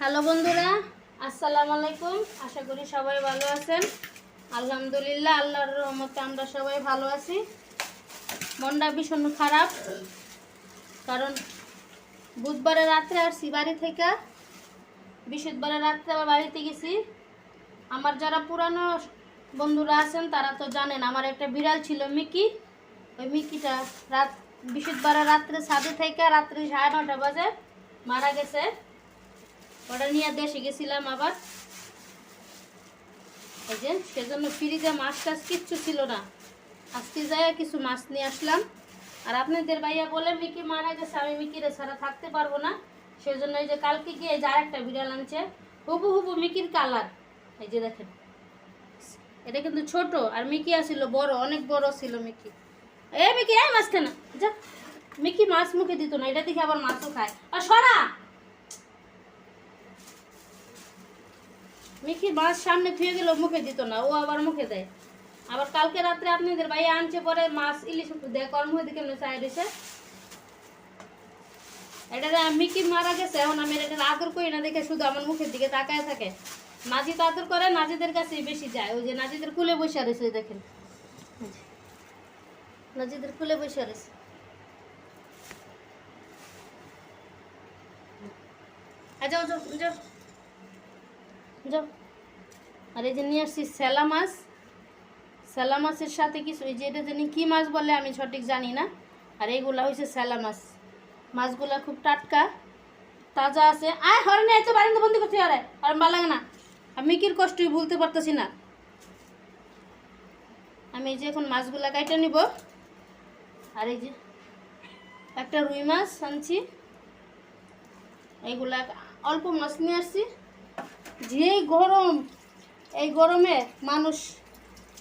Hello বন্ধুরা, আসসালামু আলাইকুম। আশা করি সবাই ভালো আছেন। আলহামদুলিল্লাহ, আল্লাহর রহমতে আমরা সবাই ভালো আছি। মনটা ভীষণ খারাপ, কারণ বুধবারে রাত্রে আসছি বাড়ি থেকে। বৃহস্পতিবারে রাত্রে আবার বাড়িতে গেছি। আমার যারা পুরানো বন্ধুরা আছেন, তারা তো জানেন, আমার একটা বিড়াল ছিল মিকি। ওই মিকিটা রাত বৃহস্পতিবারে রাত্রে ছাদে থেকে রাত্রে সাড়ে নটা বাজে মারা গেছে। ওটা নিয়ে দেশে গেছিলাম আবার। এই যে, সেজন্য ফ্রিজে মাছ টাছ কিচ্ছু ছিল না। আজকে যাই কিছু মাছ নিয়ে আসলাম। আর আপনাদের ভাইয়া বলে মিকি মারা গেছে, আমি মিকিরে ছাড়া থাকতে পারব না। সেজন্য এই যে কালকে গিয়ে যে আরেকটা বিড়াল আনছে, হুবু হুবু মিকির কালার। এই যে দেখেন, এটা কিন্তু ছোট, আর মিকি আসছিল বড়, অনেক বড় ছিল মিকি। এ মিকি, এই মাছ কেন যা। মিকি মাছ মুখে দিত না, এটা দেখে আবার মাছও খায়। আর সরা! মিকি মাছ সামনে থুয়ে গেল মুখে দিত না ও আবার মুখে দেয়। আবার কালকে রাত্রে আপনাদের ভাই আনছে পরে মাছ ইলিশ দেয় কর্ম হয়ে কেমন চাই দিছে এটা মিকি মারা গেছে এখন আমি এটা আদর করি না দেখে শুধু আমার মুখের দিকে তাকায় থাকে। নাজি তো আদর করে নাজিদের কাছেই বেশি যায়। ওই যে নাজিদের কুলে বসে রয়েছে দেখেন। নাজিদের কুলে বসে রয়েছে। আ, যাও যাও যাও। যাও। আর এই যে নিয়ে আসছি স্যালা মাছ। স্যালা মাছের সাথে কিছু এই যে এটা জানি কী মাছ বলে আমি সঠিক জানি না। আর এইগুলা হয়েছে স্যালা মাছ। মাছগুলা খুব টাটকা। তাজা আছে। আয় হরে না এত বারিন্দা বন্দি করছি আরে আর ভালো লাগে না। আমি কির কষ্টই ভুলতে পারতেছি না। আমি এই যে এখন মাছগুলা কাইটা নিব। আর এই যে একটা রুই মাছ আনছি। এইগুলা অল্প মাছ নিয়ে আসছি। যে গরম এই গরমে মানুষ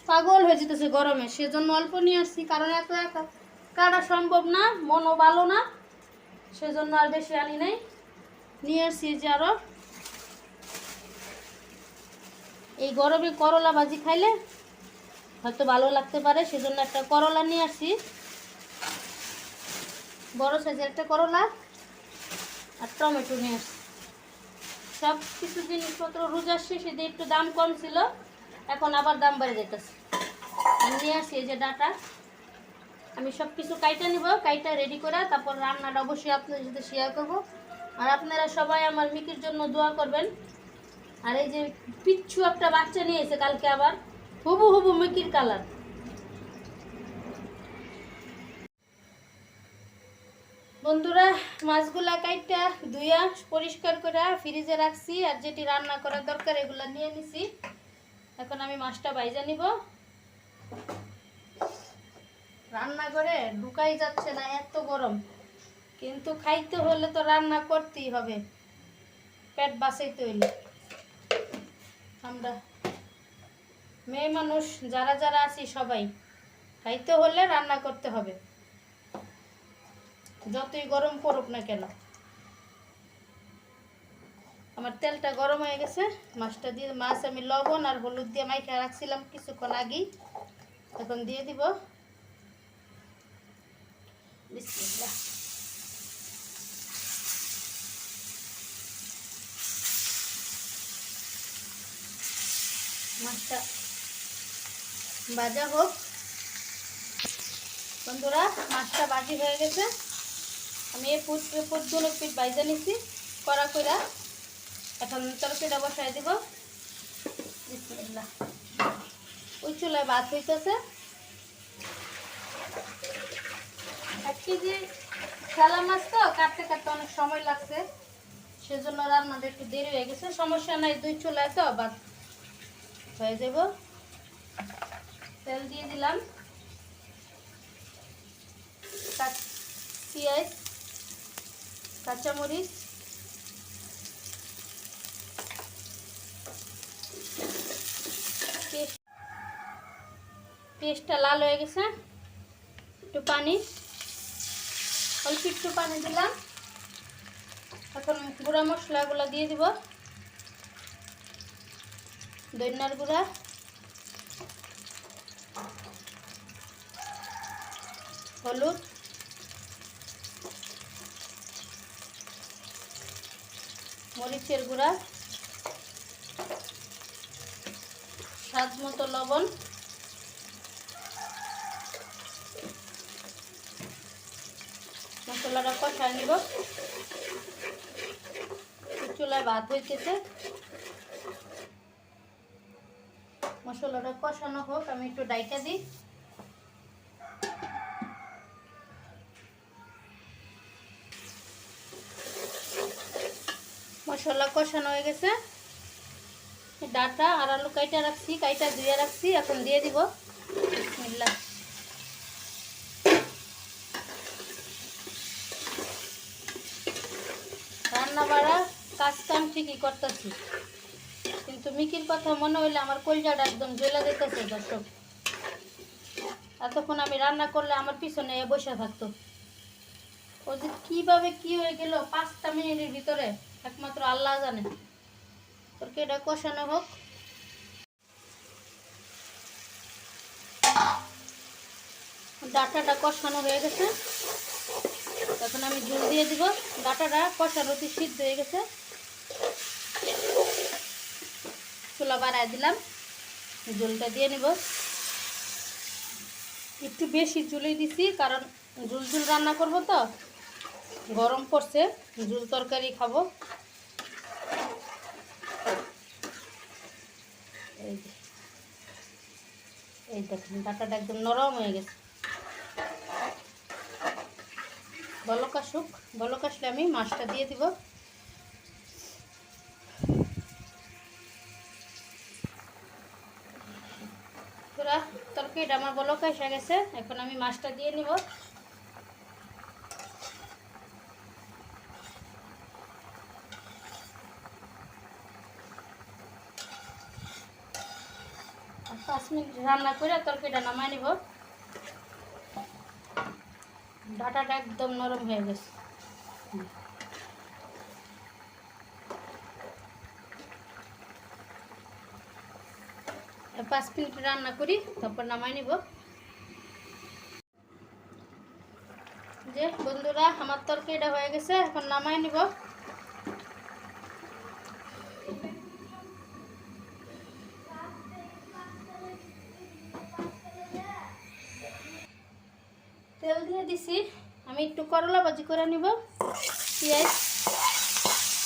পাগল হয়ে যেতেছে গরমে, সেজন্য অল্প নিয়ে আসছি, কারণ এত একা। কাটা সম্ভব না, মনও ভালো না, সেজন্য আর বেশি আনি নাই। নিয়ে আসছি যে আরও। এই গরমে করলা ভাজি খাইলে হয়তো ভালো লাগতে পারে, সেজন্য একটা করলা নিয়ে আসছি। বড় সাইজের একটা করলা আর টমেটো নিয়ে আসছি। সব কিছু জিনিসপত্র রোজার শেষে দিয়ে একটু দাম কম ছিল, এখন আবার দাম বেড়ে যেতেছে। আর নিয়ে আসি এই যে ডাটা। আমি সব কিছু কাইটা নিব, কাইটা রেডি করে তারপর রান্নাটা অবশ্যই আপনাদের সাথে শেয়ার করব। আর আপনারা সবাই আমার মিকির জন্য দোয়া করবেন। আর এই যে পিচ্ছু একটা বাচ্চা নিয়ে এসে কালকে আবার হুবু হুবু মিকির কালার বন্ধুরা, মাছগুলা কাইটা ধুইয়া পরিষ্কার করে ফ্রিজে রাখছি আর যেটি রান্না করার দরকার এগুলা নিয়ে নিছি। এখন আমি মাছটা বাইজা নিব। রান্না করে ঢুকাই যাচ্ছে না, এত গরম। কিন্তু খাইতে হলে তো রান্না করতেই হবে। পেট বাঁচাইতে হইলে। আমরা মেয়ে মানুষ, যারা যারা আছি সবাই, খাইতে হলে রান্না করতে হবে। যতই গরম করুক না কেন। আমার তেলটা গরম হয়ে গেছে, মাছটা দিয়ে, মাছ আমি লবণ আর হলুদ দিয়ে মাইখা রাখছিলাম কিছুক্ষণ আগেই। এখন দিয়ে দিব। মাছটা ভাজা হোক। বন্ধুরা, মাছটা বাজি হয়ে গেছে। আমি এই ফুট ফুটগুলো পিঠ বাইজা নিছি, কড়া কইরা এখন তরকারিটা বসাই দিব। বিসমিল্লাহ। ওই চুলায় ভাত হইতেছে। এক কেজি খেলা মাছ তো, কাটতে কাটতে অনেক সময় লাগছে। সেজন্য রান্নাটা একটু দেরি হয়ে গেছে। সমস্যা নাই, দুই চুলায় তো, ভাত হয়ে যাব তেল দিয়ে দিলাম। পেঁয়াজ কাঁচামরিচ। পেস্ট পেস্টটা লাল হয়ে গেছে। একটু পানি। অল্প একটু পানি দিলাম। এখন গুঁড়া মশলাগুলো দিয়ে দিব। দইনার গুঁড়া। হলুদ। মরিচের গুঁড়া, স্বাদ মতো লবণ, মশলাটা কষায় নিব। চুলায় ভাত হইতেছে। মশলাটা কষানো হোক, আমি একটু ডাইটা দিই। মশলা কষানো হয়ে গেছে। ডাটা আর আলু কাইটা রাখছি, কাইটা ধুয়ে রাখছি, এখন দিয়ে দিব। বিসমিল্লাহ। রান্না বাড়া কাজ কাম ঠিকই করতেছি। কিন্তু মিকির কথা মনে হইলে আমার কলজাটা একদম জ্বলে দিতেছে দর্শক। এতক্ষণ আমি রান্না করলে আমার পিছনে বসে থাকতো। ও যে কীভাবে কী হয়ে গেল পাঁচটা মিনিটের ভিতরে? একমাত্র আল্লাহ জানে। তোর কি এটা কষানো হোক? ডাটাটা কষানো হয়ে গেছে। তখন আমি জল দিয়ে দিব। ডাটাটা কষানোতে সিদ্ধ হয়ে গেছে। চুলা বাড়ায় দিলাম। জলটা দিয়ে নিব। একটু বেশি জুলেই দিছি, কারণ ঝুল ঝুল রান্না করব তো। গরম পড়ছে, ঝুল তরকারি খাব। এই দেখুন, ডাটাটা একদম নরম হয়ে গেছে। বলক আসুক, বলক আসলে আমি মাছটা দিয়ে দিব। তরকারিটা আমার বলক এসে গেছে, এখন আমি মাছটা দিয়ে নিব। পাঁচ মিনিট রান্না করে তরকারিটা নামাই নিব। ডাটাটা একদম নরম হয়ে গেছে। পাঁচ মিনিট রান্না করি, তারপর নামাই নিব। যে বন্ধুরা, আমার তরকারিটা হয়ে গেছে, এখন নামাই নিব। দিছি। আমি একটু করলা ভাজি করে নিব, পেঁয়াজ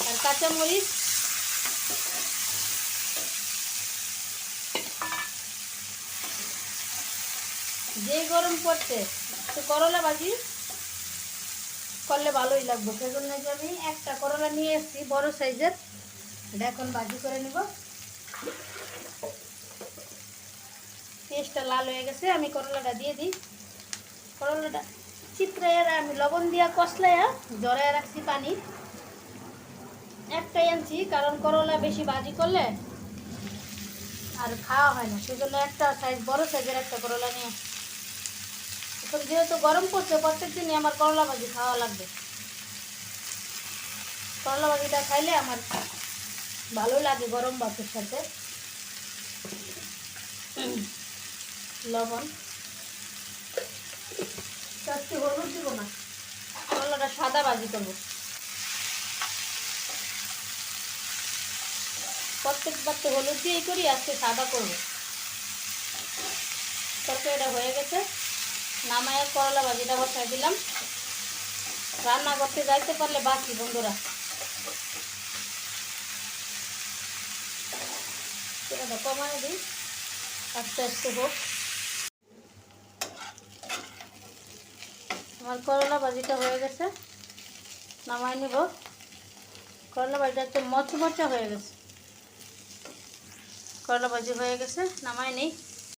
আর কাঁচামরিচ। যে গরম পড়ছে তো করলা ভাজি করলে ভালোই লাগবে। সেজন্য আমি একটা করলা নিয়ে এসেছি, বড় সাইজের। এটা এখন ভাজি করে নিব। পেঁয়াজটা লাল হয়ে গেছে, আমি করলাটা দিয়ে দিই। করলাটা চিত্রাইয়া আমি লবণ দিয়া কষলাইয়া জড়াইয়া রাখছি পানি। একটাই আনছি, কারণ করলা বেশি ভাজি করলে আর খাওয়া হয় না। সেজন্য একটা সাইজ বড় সাইজের একটা করলা নিয়ে এখন যেহেতু গরম পড়ছে, প্রত্যেক দিনই আমার করলা ভাজি খাওয়া লাগবে। করলা ভাজিটা খাইলে আমার ভালো লাগে গরম ভাতের সাথে। লবণ। একটু হলুদ দিব না। করলাটা সাদা ভাজি করব। প্রত্যেকবার তো হলুদ দিয়েই করি, আজকে সাদা করব। তরকারিটা হয়ে গেছে। নামায় করলা ভাজিটা বসাই দিলাম। রান্না করতে যাইতে পারলে বাকি বন্ধুরা। এটা কমায় দিই। আস্তে আস্তে হোক। আমার করলা ভাজিটা হয়ে গেছে। নামাই নিব। করলা ভাজিটা একটু মচমচা হয়ে গেছে। করলা ভাজি হয়ে গেছে, নামাই নেই।